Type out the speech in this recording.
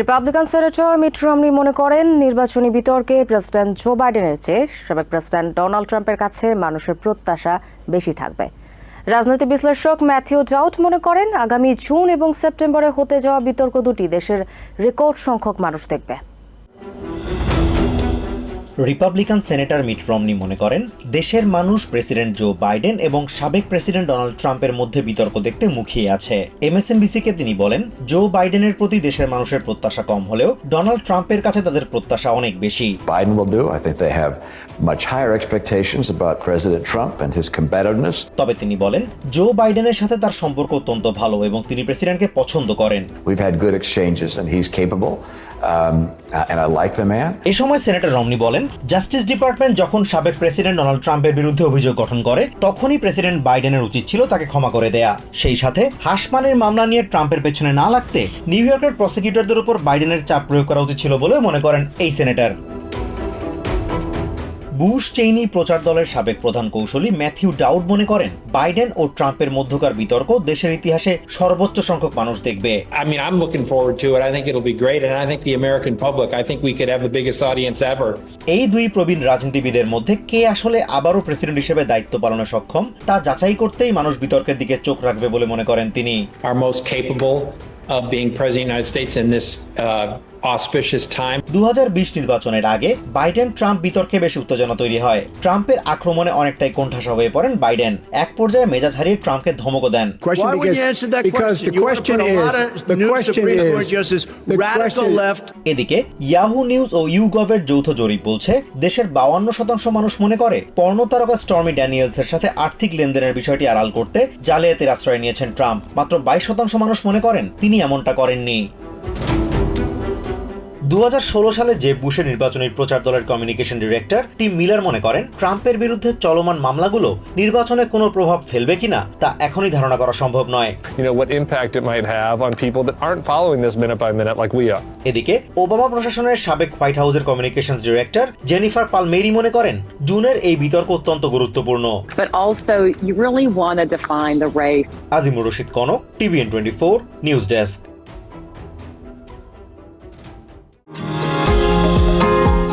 Republican senator Mitt Romney মনে করেন নির্বাচনী বিতর্কে প্রেসিডেন্ট জো বাইডেনের চেয়ে সাবেক প্রেসিডেন্ট ডোনাল্ড ট্রাম্পের কাছে মানুষের প্রত্যাশা বেশি থাকবে। রাজনৈতিক বিশ্লেষক ম্যাথিউ জাউট মনে করেন আগামী জুন এবং সেপ্টেম্বরে হতে যাওয়া বিতর্ক দুটি দেশের রেকর্ড সংখ্যক মানুষ দেখবে। রিপাবলিকান সেনেটর মিট রমনি মনে করেন দেশের মানুষ প্রেসিডেন্ট জো বাইডেন এবং সাবেক প্রেসিডেন্ট ডোনাল্ড ট্রাম্পের মধ্যে বিতর্ক দেখতে মুখিয়ে আছে এমএসএনবিসিকে তিনি বলেন জো বাইডেনের প্রতি দেশের মানুষের প্রত্যাশা কম হলেও ডোনাল্ড ট্রাম্পের কাছে তাদের প্রত্যাশা অনেক বেশি Biden will do. I think they have much higher expectations about President Trump and his combativeness. তবে তিনি বলেন জো বাইডেনের সাথে তার সম্পর্ক অত্যন্ত ভালো এবং তিনি প্রেসিডেন্টকে পছন্দ করেন We've had good exchanges, and he's capable, um, uh. এ সময় সেনেটর রমনি বলেন জাস্টিস ডিপার্টমেন্ট যখন সাবেক প্রেসিডেন্ট ডোনাল্ড ট্রাম্পের বিরুদ্ধে অভিযোগ গঠন করে তখনই প্রেসিডেন্ট বাইডেনের উচিত ছিল তাকে ক্ষমা করে দেয়া সেই সাথে হাসমানের মামলা নিয়ে ট্রাম্পের পেছনে না লাগতে নিউ ইয়র্কের প্রসিকিউটরদের উপর বাইডেনের চাপ প্রয়োগ করা উচিত ছিল বলেও মনে করেন এই সেনেটর বুশ চেইনি প্রচার দলের সাবেক প্রধান কৌশলী ম্যাথিউ ডাউট মনে করেন? বাইডেন ও ট্রাম্পের মধ্যকার বিতর্ক দেশের ইতিহাসে সর্বোচ্চ সংখ্যক মানুষ দেখবে। I mean I am looking forward to it I American public I think we can have এই দুই প্রবীণ রাজনীতিবিদের মধ্যে কে আসলে আবারও প্রেসিডেন্ট হিসেবে দায়িত্ব পালনে সক্ষম তা যাচাই করতেই মানুষ বিতর্কের দিকে চোখ রাখবে বলে মনে করেন তিনি। আর most capable of being president auspicious time. দু হাজার বিশ নির্বাচনের আগে বাইডেন ট্রাম্প বিতর্কে বেশি উত্তেজনা তৈরি হয়। ট্রাম্পের আক্রমণে অনেকটাই কোণঠাসা হয়ে পড়েন বাইডেন। এক পর্যায়ে মেজাজ হারিয়ে ট্রাম্পকে ধমকও দেন. এদিকে ইয়াহু নিউজ ও ইউগভের যৌথ জরিপ বলছে দেশের বাউান্ন শতাংশ মানুষ মনে করে পর্ণ তারকা স্টর্মি ড্যানিয়েলসের সাথে আর্থিক লেনদেনের বিষয়টি আড়াল করতে জালিয়াতির আশ্রয় নিয়েছেন ট্রাম্প। মাত্র বাইশ শতাংশ মানুষ মনে করেন তিনি এমনটা করেননি। দু হাজার ষোলো সালে জেব বুশের নির্বাচনী প্রচার দলের কমিউনিকেশন ডিরেক্টর টিম মিলার মনে করেন ট্রাম্পের বিরুদ্ধে চলমান মামলাগুলো নির্বাচনে কোনো প্রভাব ফেলবে কিনা তা এখনই ধারণা করা সম্ভব নয়। You know, what impact it might have on people that aren't following this minute by minute like we are. এদিকে ওবামা প্রশাসনের সাবেক হোয়াইট হাউসের কমিউনিকেশন ডিরেক্টর জেনিফার পালমেরি মনে করেন জুনের এই বিতর্ক অত্যন্ত গুরুত্বপূর্ণ। But also you really want to define the race. Azimur Rashid Kanak TVN twenty four news desk.